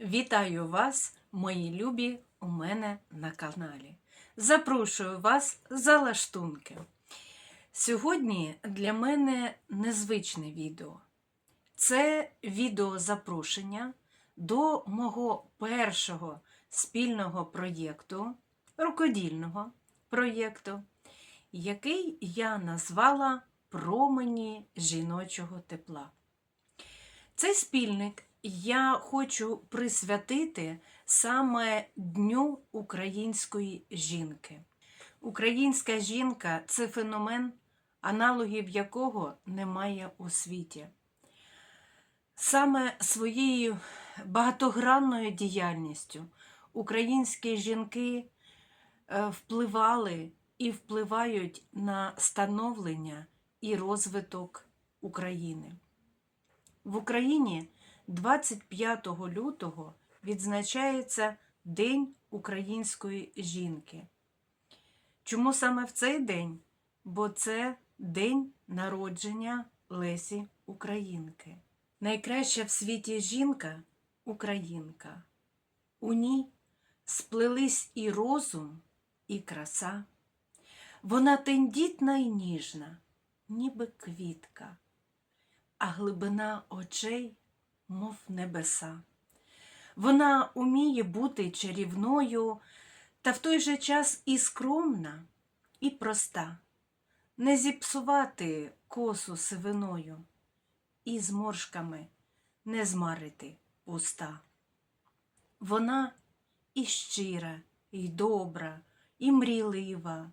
Вітаю вас, мої любі, у мене на каналі. Запрошую вас за лаштунки. Сьогодні для мене незвичне відео. Це відео запрошення до мого першого спільного проєкту, рукодільного проєкту, який я назвала Промені жіночого тепла. Цей спільник я хочу присвятити саме Дню української жінки. Українська жінка це феномен, аналогів якого немає у світі. Саме своєю багатогранною діяльністю українські жінки е, впливали і впливають на становлення і розвиток України. В Україні 25 лютого відзначається День української жінки. Чому саме в цей день? Бо це день народження Лесі Українки. Найкраща в світі жінка українка. У ній сплелись і розум, і краса. Вона тендітна й ніжна, ніби квітка, а глибина очей, мов небеса. Вона уміє бути чарівною та в той же час і скромна, і проста, не зіпсувати косу сивиною, і зморшками не змарити уста. Вона і щира, і добра, і мрійлива,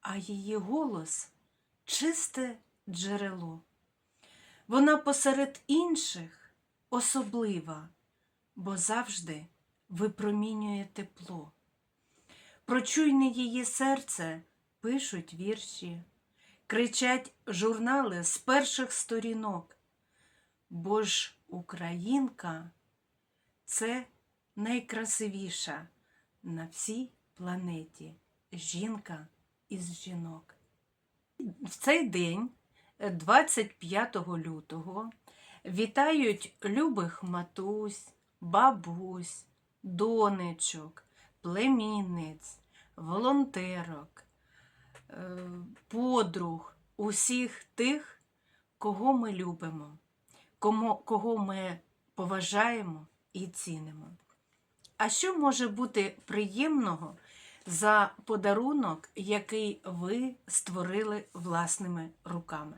а її голос чисте джерело. Вона посеред інших особлива, бо завжди випромінює тепло. Про чуйне її серце пишуть вірші, кричать журнали з перших сторінок. Бо ж українка це найкрасивіша на всій планеті жінка із жінок. В цей день, 25 лютого, вітають любих матусь, бабусь, донечок, племінниць, волонтерок, е, подруг, усіх тих, кого ми любимо, кого ми поважаємо і цінимо. А що може бути приємного за подарунок, який ви створили власними руками?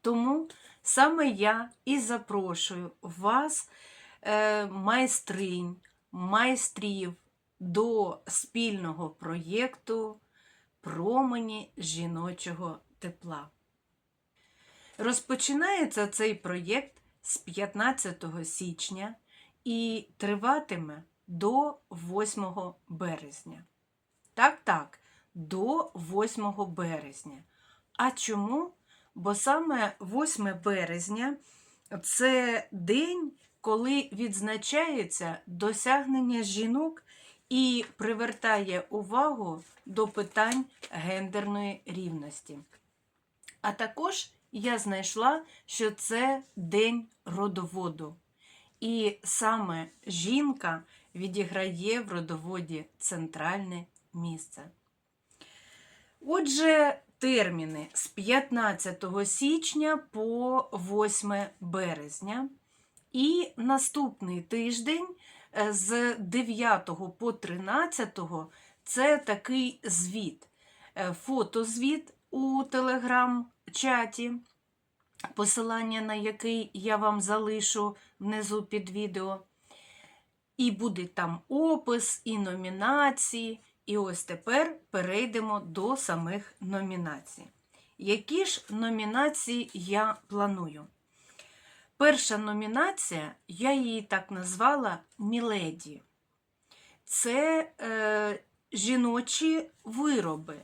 Тому саме я і запрошую вас, е, майстринь, майстрів, до спільного проєкту Промені жіночого тепла. Розпочинається цей проєкт з 15 січня і триватиме до 8 березня. Так, так, до 8 березня. А чому? Бо саме 8 березня це день, коли відзначається досягнення жінок і привертає увагу до питань гендерної рівності. А також я знайшла, що це день родоводу. І саме жінка відіграє в родоводі центральне місце. Отже, терміни з 15 січня по 8 березня. І наступний тиждень е, з 9 по 13 це такий звіт, Е, фотозвіт у телеграм-чаті, посилання на який я вам залишу внизу під відео. І буде там опис, і номінації. І ось тепер перейдемо до самих номінацій. Які ж номінації я планую? Перша номінація, я її так назвала Міледі. Це е, жіночі вироби,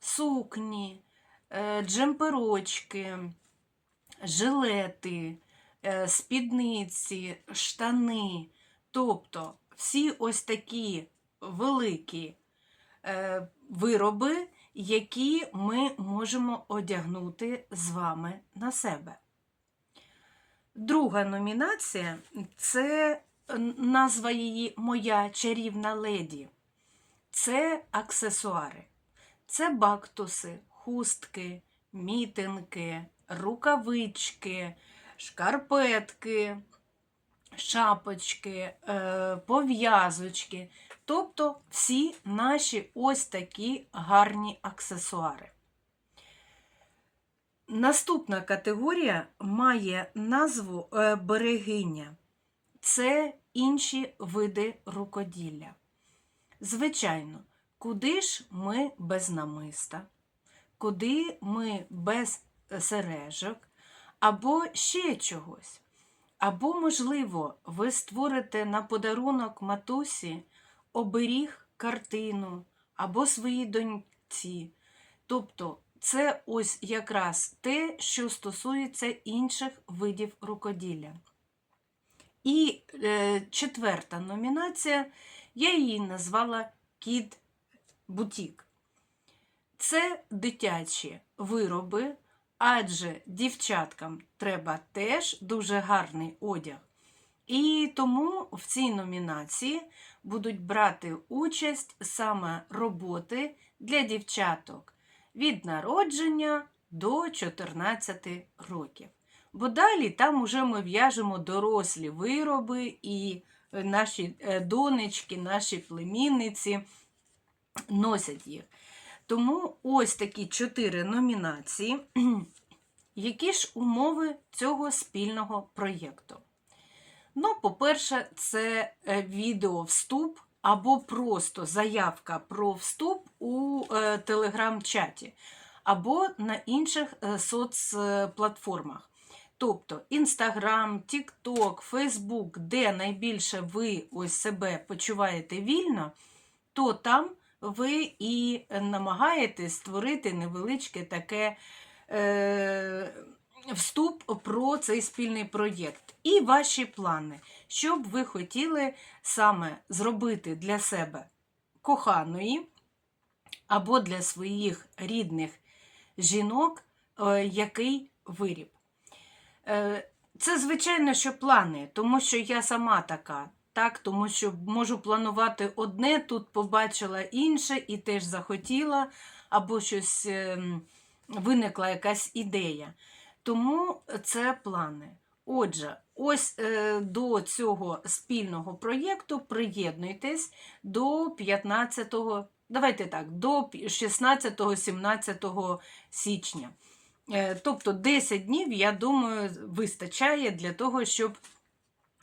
сукні, е, джемперочки, жилети, е, спідниці, штани. Тобто всі ось такі великі вироби, які ми можемо одягнути з вами на себе. Друга номінація це назва її Моя чарівна леді. Це аксесуари. Це бактуси, хустки, мітинки, рукавички, шкарпетки, шапочки, е, пов'язочки. Тобто всі наші ось такі гарні аксесуари. Наступна категорія має назву е, берегиня. Це інші види рукоділля. Звичайно, куди ж ми без намиста, куди ми без сережок, або ще чогось. Або, можливо, ви створите на подарунок матусі оберіг картину або своїй доньці. Тобто, це ось якраз те, що стосується інших видів рукоділля. І е, четверта номінація, я її назвала Кід Бутік. Це дитячі вироби, адже дівчаткам треба теж дуже гарний одяг. І тому в цій номінації будуть брати участь саме роботи для дівчаток від народження до 14 років. Бо далі там уже ми в'яжемо дорослі вироби, і е, наші е, донечки, наші племінниці носять їх. Тому ось такі чотири номінації. Які ж умови цього спільного проєкту? Ну, по-перше, це е, відео вступ або просто заявка про вступ у е, телеграм-чаті, або на інших е, соцплатформах. Тобто Інстаграм, Тікток, Фейсбук, де найбільше ви ось себе почуваєте вільно, то там ви і намагаєтесь створити невеличке таке е, вступ про цей спільний проєкт. І ваші плани, що б ви хотіли саме зробити для себе коханої або для своїх рідних жінок, е, який виріб. Е, Це, звичайно, що плани, тому що я сама така. Так, тому що можу планувати одне, тут побачила інше і теж захотіла, або щось ем, виникла якась ідея. Тому це плани. Отже, ось е, до цього спільного проєкту приєднуйтесь до 15-го, давайте так, до 16-17 січня. Е, Тобто 10 днів, я думаю, вистачає для того, щоб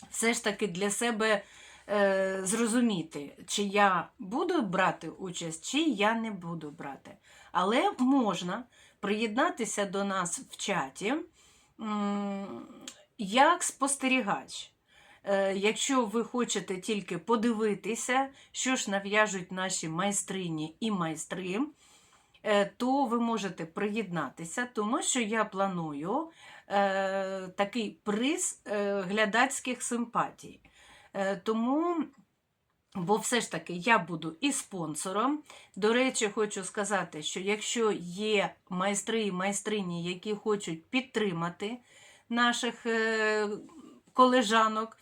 все ж таки для себе е, зрозуміти, чи я буду брати участь, чи я не буду брати. Але можна приєднатися до нас в чаті як спостерігач. Е, Якщо ви хочете тільки подивитися, що ж нав'яжуть наші майстрині і майстри, е, то ви можете приєднатися, тому що я планую е, такий приз глядацьких симпатій. Тому, бо все ж таки я буду і спонсором. До речі, хочу сказати, що якщо є майстри і майстрині, які хочуть підтримати наших е, колежанок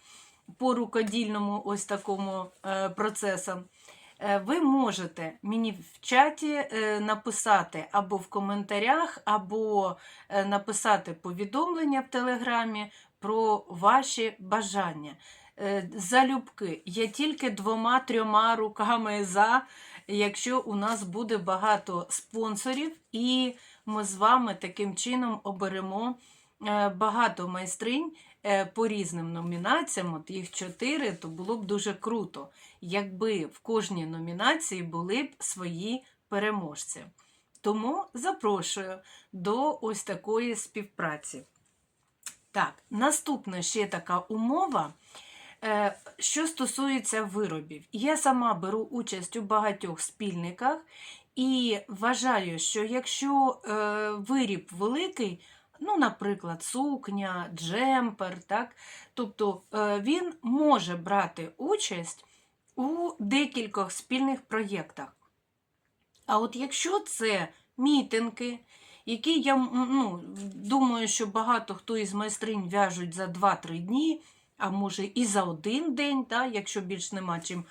по рукодільному ось такому е, процесам, е, ви можете мені в чаті написати або в коментарях, або написати повідомлення в Телеграмі про ваші бажання. Е, Залюбки, я тільки двома-трьома руками за, якщо у нас буде багато спонсорів, і ми з вами таким чином оберемо е, багато майстринь е, по різним номінаціям, от їх чотири, то було б дуже круто, якби в кожній номінації були б свої переможці. Тому запрошую до ось такої співпраці. Так, наступна ще така умова. Е, Що стосується виробів, я сама беру участь у багатьох спільниках і вважаю, що якщо е, виріб великий, ну, наприклад, сукня, джемпер, так, тобто е, він може брати участь у декількох спільних проєктах. А от якщо це мітинги, які я ну, думаю, що багато хто із майстринь в'яжуть за 2-3 дні, а може і за один день, да, якщо більш нема чим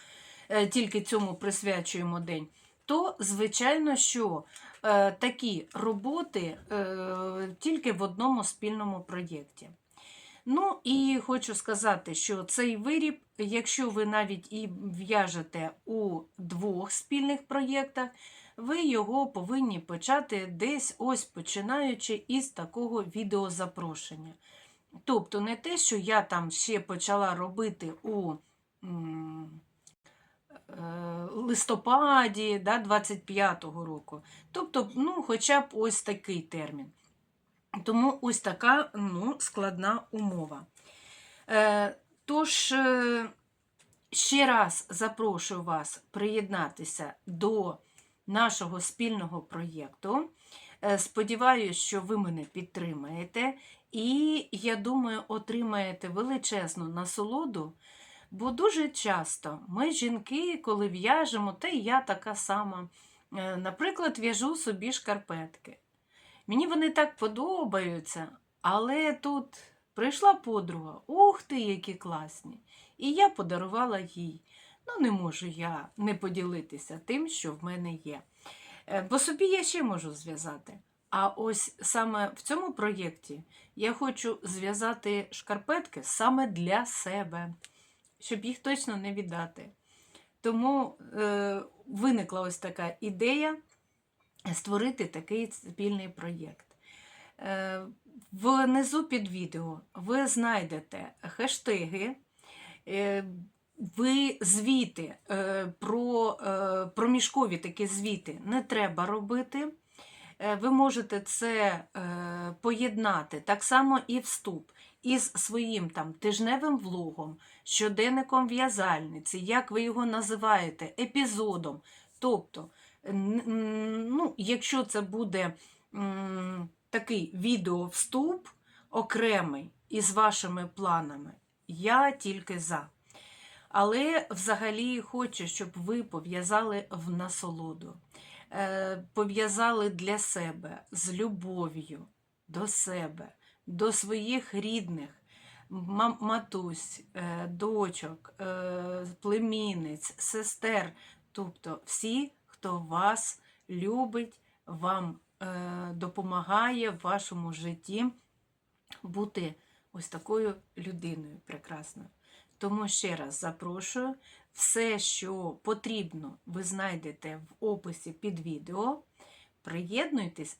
е, тільки цьому присвячуємо день, то звичайно, що е, такі роботи е, тільки в одному спільному проєкті. Ну і хочу сказати, що цей виріб, якщо ви навіть і в'яжете у двох спільних проєктах, ви його повинні почати десь ось починаючи із такого відеозапрошення. Тобто не те, що я там ще почала робити у е, листопаді да, 25-го року. Тобто, ну, хоча б ось такий термін. Тому ось така ну, складна умова. Е, тож, е, ще раз запрошую вас приєднатися до нашого спільного проєкту. Е, Сподіваюся, що ви мене підтримаєте, і я думаю, отримаєте величезну насолоду. Бо дуже часто ми, жінки, коли в'яжемо, та й я така сама. е, Наприклад, в'яжу собі шкарпетки. Мені вони так подобаються, але тут прийшла подруга, ух ти, які класні! І я подарувала їй. Ну, не можу я не поділитися тим, що в мене є. Е, Бо собі я ще можу зв'язати. А ось саме в цьому проєкті я хочу зв'язати шкарпетки саме для себе, щоб їх точно не віддати. Тому е, виникла ось така ідея створити такий спільний проєкт. Е, Внизу під відео ви знайдете хештеги, е, ви звіти е, про е, проміжкові такі звіти не треба робити. Е, Ви можете це е, поєднати так само і вступ із своїм там тижневим влогом, щоденником в'язальниці, як ви його називаєте, епізодом. Тобто, ну, якщо це буде такий відеовступ окремий із вашими планами, я тільки за. Але взагалі хочу, щоб ви пов'язали в насолоду, пов'язали для себе з любов'ю до себе, до своїх рідних, матусь, е, дочок, е, племінниць, сестер, тобто всі, хто вас любить, вам е, допомагає в вашому житті бути ось такою людиною прекрасною. Тому ще раз запрошую. Все, що потрібно, ви знайдете в описі під відео. Приєднуйтесь.